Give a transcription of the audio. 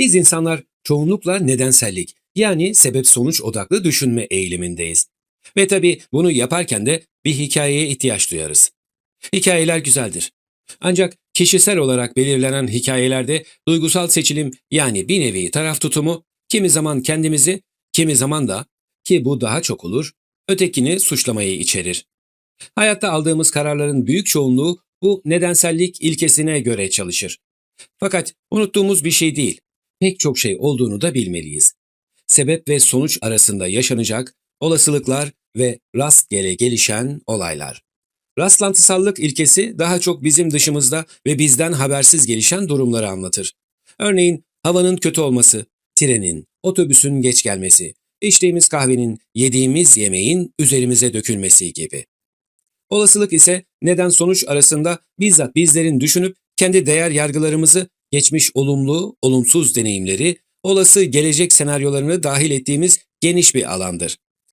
Biz insanlar çoğunlukla nedensellik yani sebep sonuç odaklı düşünme eğilimindeyiz. Ve tabii bunu yaparken de bir hikayeye ihtiyaç duyarız. Hikayeler güzeldir. Ancak kişisel olarak belirlenen hikayelerde duygusal seçilim yani bir nevi taraf tutumu kimi zaman kendimizi, kimi zaman da ki bu daha çok olur, ötekini suçlamayı içerir. Hayatta aldığımız kararların büyük çoğunluğu bu nedensellik ilkesine göre çalışır. Fakat unuttuğumuz bir şey değil, pek çok şey olduğunu da bilmeliyiz. Sebep ve sonuç arasında yaşanacak olasılıklar ve rastgele gelişen olaylar. Rastlantısallık ilkesi daha çok bizim dışımızda ve bizden habersiz gelişen durumları anlatır. Örneğin havanın kötü olması, trenin, otobüsün geç gelmesi, içtiğimiz kahvenin, yediğimiz yemeğin üzerimize dökülmesi gibi. Olasılık ise neden sonuç arasında bizzat bizlerin düşünüp kendi değer yargılarımızı, geçmiş olumlu, olumsuz deneyimleri, olası gelecek senaryolarını dahil ettiğimiz geniş bir alandır.